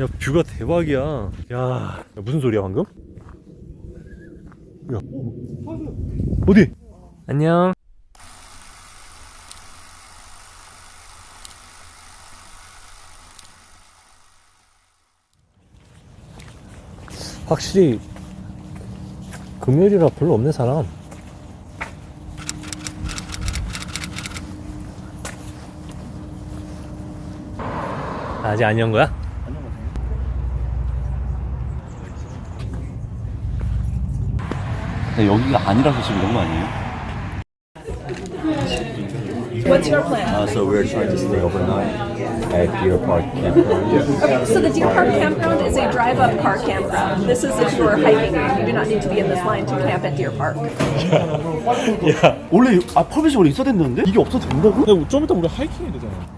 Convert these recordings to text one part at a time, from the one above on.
야 뷰가 대박이야 야, 야, 무슨 소리야 방금? 야 어디? 안녕 확실히 금요일이라 별로 없네 사람 아직 안 연 거야? 여기가 아니라서 지금 이런 거 아니에요? What's your plan? Uh, so we're trying to stay overnight at Deer Park Campground. Okay, so the Deer Park Campground is a drive-up car campground. This is if you are hiking. You do not need to be in this line to camp at Deer Park. 야 원래 아 퍼밋이 원래 있어야 됐는데 이게 없어도 된다고? 근데 좀 이따 우리 하이킹 해야 되잖아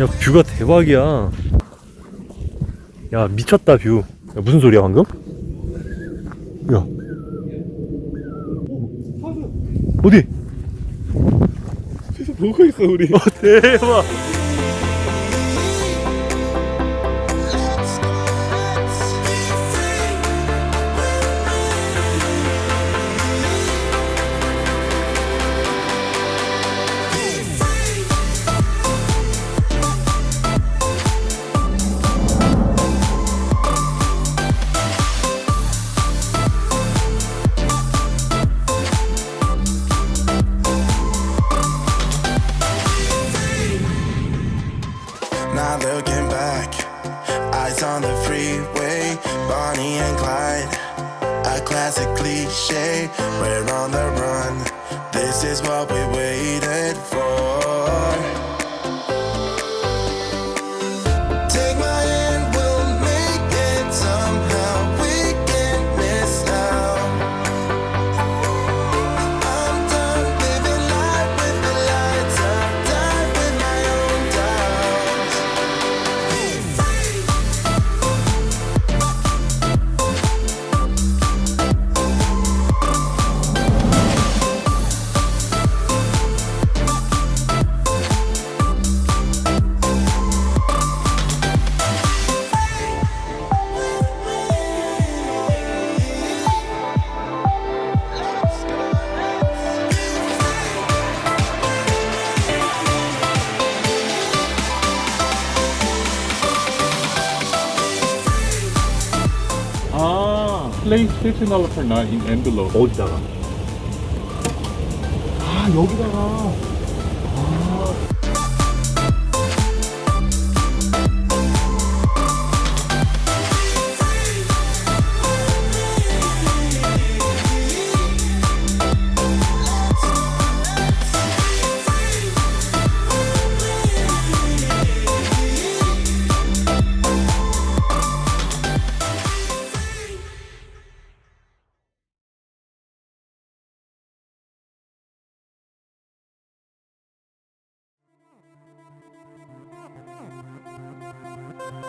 야 뷰가 대박이야. 야 미쳤다 뷰. 야, 무슨 소리야 방금? 야. 어디? 보고 있어 우리. 어 대박 $13 per night in envelope. 어디다가? 아, 여기다가.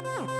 Oh,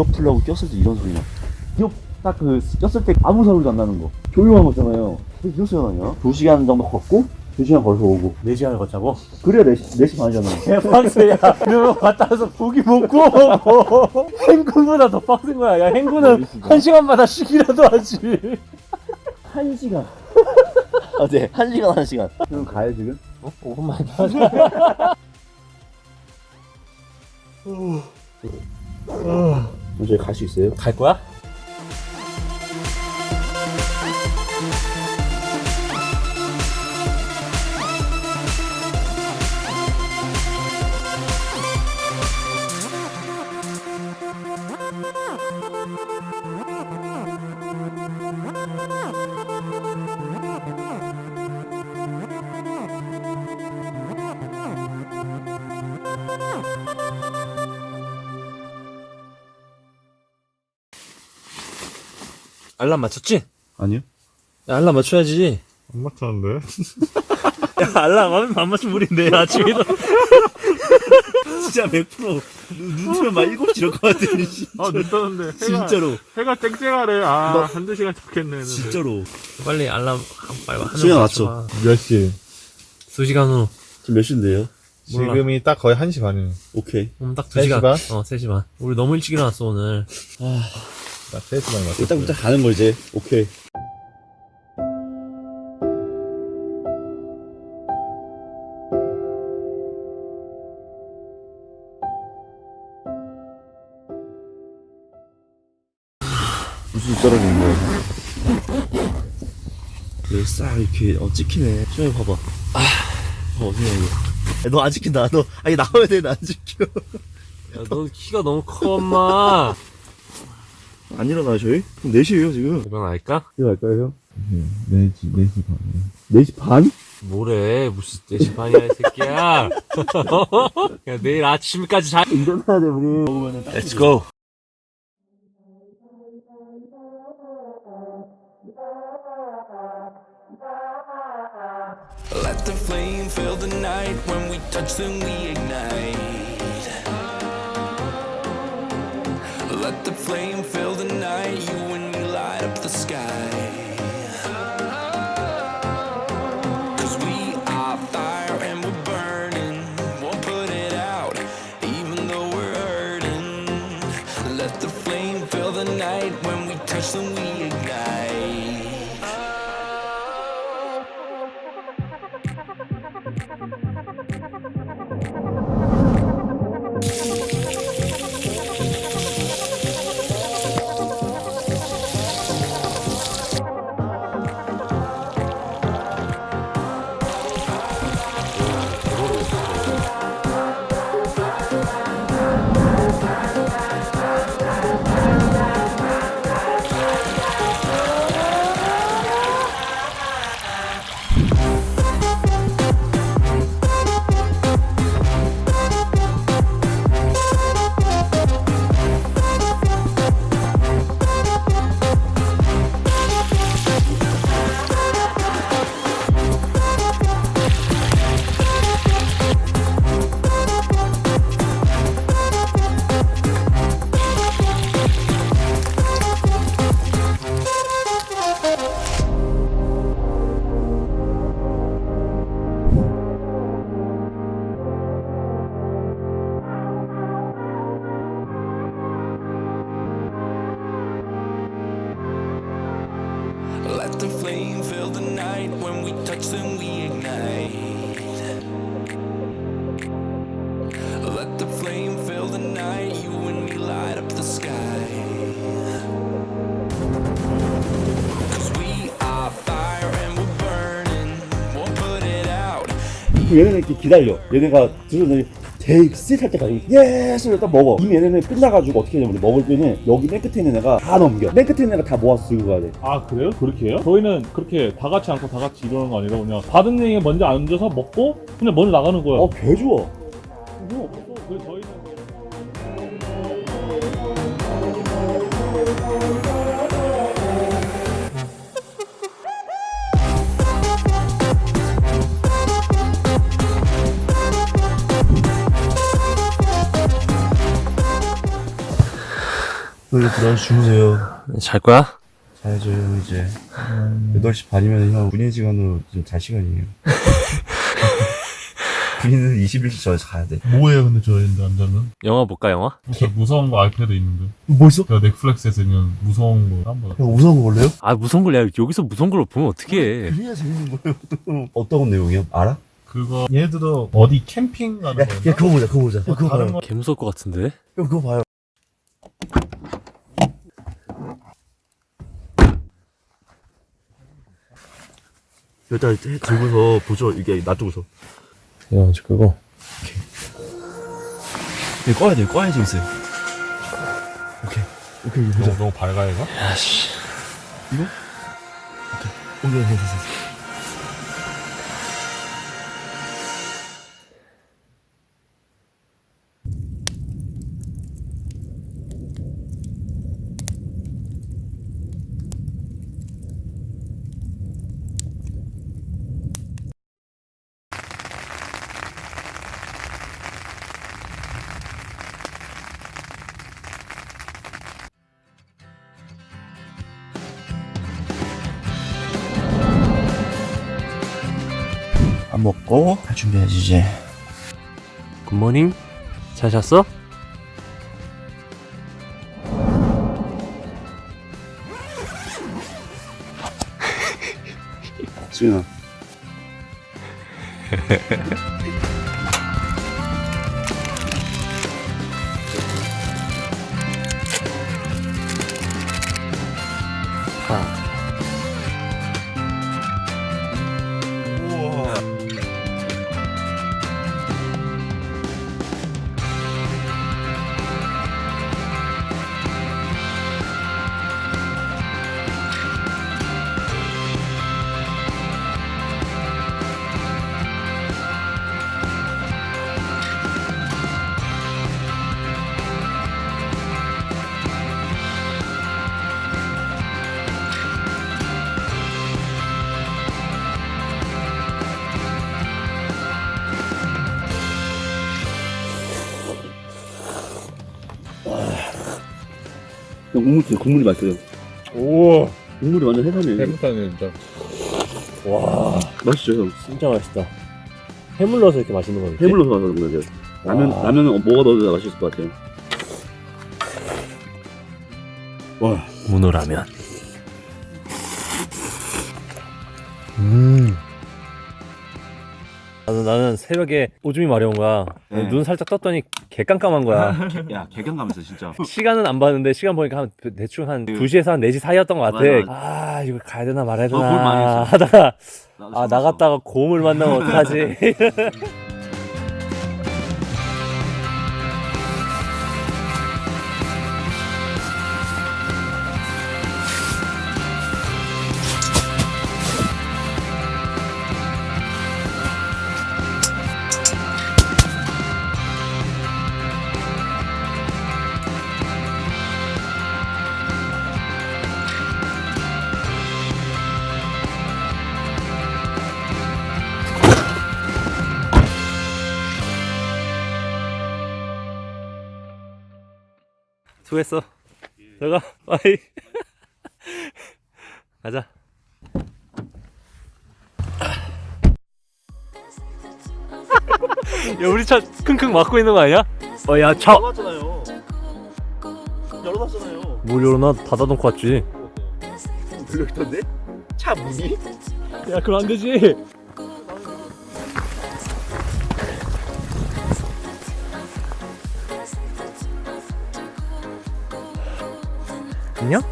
이어플러그 꼈을 때 이런 소리 나. 이어 딱그 꼈을 때 아무 소리도 안 나는 거. 조용한 거잖아요. 왜 이런 소리가 나냐? 2시간 정도 걷고 2시간 걸어서 오고. 4시간을 걷자고? 그래야 4시, 4시 반이잖아요. 개빡세야. 너 갔다 와서 고기 먹어. 행군보다 더 빡센 거야. 야, 행군은 한 시간마다 쉬기라도 하지. 1시간. 아, 네. 1시간, 1시간. 그럼 가요, 지금? 어? 5분만 하자. 저희 갈수 있어요? 갈 거야? 알람 맞췄지? 아니요. 야, 알람 맞춰야지. 안 맞췄는데? 야, 알람 안, 안 맞추면 우리 내일 아침에도. 진짜 100%눈 뜨면 막 7시 이럴 것 같아. 아, 눈 떴는데. 해가, 진짜로. 해가 쨍쨍하래. 아, 한두 시간 잡겠네. 했는데. 진짜로. 빨리 알람, 빨리 하는 시간 거 맞춰. 몇 시? 두 시간 후. 지금 몇 시인데요? 몰라. 지금이 딱 거의 1시 반이네. 오케이. 그럼 딱두 세 시간. 시 반? 어, 3시 반. 우리 너무 일찍 일어났어, 오늘. 딱 3시 반이 맞췄어. 일단, 일단 가는 거 이제. 오케이. 무슨 떨어지는 거야? 여기 싹 이렇게 어 찍히네. 시원히 봐봐. 아, 어 어떻게 이거? 야, 너안 찍힌다. 너 아니 나와야 돼. 나 안 찍혀. 야, 너 키가 너무 커, 엄마. 안 일어나 저희? 그럼 4시에요 지금. 이거 할까요 형? 4시, 4시 반에. 4시 반? 뭐래, 무슨 4시 반이야, 이 새끼야. 야, 내일 아침까지 자. 일어나야 돼 우리. Let's go. Let the flame fill the night. When we touch, then we ignite. Let the flame fill são 얘네는 이렇게 기다려. 얘네가 들어오더니 제일 쎄할 때까지 예스를 딱 먹어. 이미 얘네는 끝나가지고 어떻게 하냐면 먹을 때는 여기 맨 끝에 있는 애가 다 넘겨. 맨 끝에 있는 애가 다 모아서 들고 가야 돼. 아, 그래요? 그렇게 해요? 저희는 그렇게 다 같이 않고 다 같이 이러는 거 아니라 그냥 받은 얘기 먼저 앉아서 먹고 그냥 먼저 나가는 거야. 어, 개 좋아. 뭐 널 주무세요. 잘 거야? 자야죠 형 이제. 8시 반이면 형 군인 시간으로 지금 잘 시간이에요. 군인은 21시 전에 자야 돼. 뭐예요 근데 저 남자는? 영화 볼까 영화? 저 무서운 거 아이패드 있는데 뭐 있어? 제가 넷플릭스에서 있는 무서운 거 한번 형 무서운 거 볼래요? 아 무서운 걸 내가 여기서 무서운 걸 보면 어떡해 그래야 재밌는 거예요. 어떤 내용이야? 알아? 그거 예를 들어 어디 캠핑 가는 야, 거였나? 야 그거 보자. 그거 보자. 야, 그거 다른 봐요. 거 개 무서울 것 같은데 형 그거 봐요. 일단 들고서 보죠. 이게 놔두고서. 야저 그거 이거 꺼야 돼요. 꺼야 재밌어요. 오케이. 오케이. 이거 보자. 너무, 너무 밝아 얘가? 야씨 오케이. 오케이. 오케이. 오케이. 밥 먹고 할 준비해야지 이제. 굿모닝 잘 잤어? 수인아. 국물 주세요. 국물이 맛있어요. 오 국물이 완전 해산이에요. 해물탕이 진짜 와 맛있죠 형. 진짜 맛있다 해물 넣어서 이렇게 맛있는 거겠지? 해물로 넣어서 그런 거예요. 라면 와. 라면은 뭐가 넣어도 맛있을 것 같아요. 와. 문어라면 음 나는, 나는 새벽에 오줌이 마려운 거야 네. 눈 살짝 떴더니 개 깜깜한 거야 야 개경감했어 진짜. 시간은 안 봤는데 시간 보니까 한 대충 한 2시에서 한 4시 사이였던 것 같아 네. 맞아, 아 이거 가야 되나 말아야 어, 그걸 많이 되나 했어. 하다가 아 나갔다가 고음을 만나면 어떡하지 수고했어 들어가 빠이 가자 야 우리 차 킁킁 막고 있는 거 아니야? 어야 차 열어놨잖아요. 열어놨잖아요. 뭘 열어놔 닫아놓고 왔지 열려있던데? 차 문이? 야 그럼 안 되지 안녕?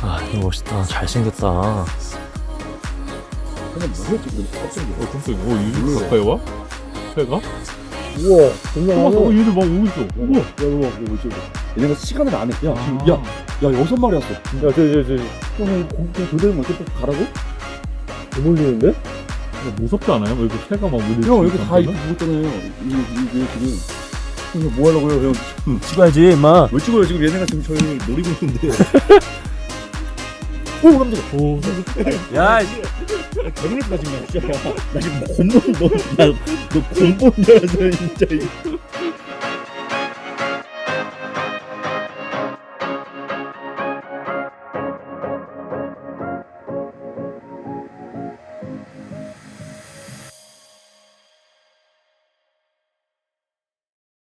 아 이거 멋있다 잘생겼다 근데 갑자기 어어 이리 가까이 와? 새가? 우와 존나 어, 어 얘들 막 오고 있어 우와 야, 이거 이거 뭐지? 얘네가 시간을 안 해. 야, 지금 야, 야 여섯 마리 왔어. 야 저 저 저 형, 공개 교대는 어떻게 가라고? 몰리는데? 이거 무섭지 않아요? 왜 이렇게 새가 막 우리 형 여기 다 이렇게 보고 있잖아요. 이게 이게 지금. 형, 뭐 하려고요, 형? 찍어야지 임마 왜 찍어요? 지금 얘네가 지금 저희 노리고 있는데. 오 깜짝이야 오. 야, 개놀랐다 지금 나 진짜 나 지금 곰보 너나너 곰보인 줄 알았어 진짜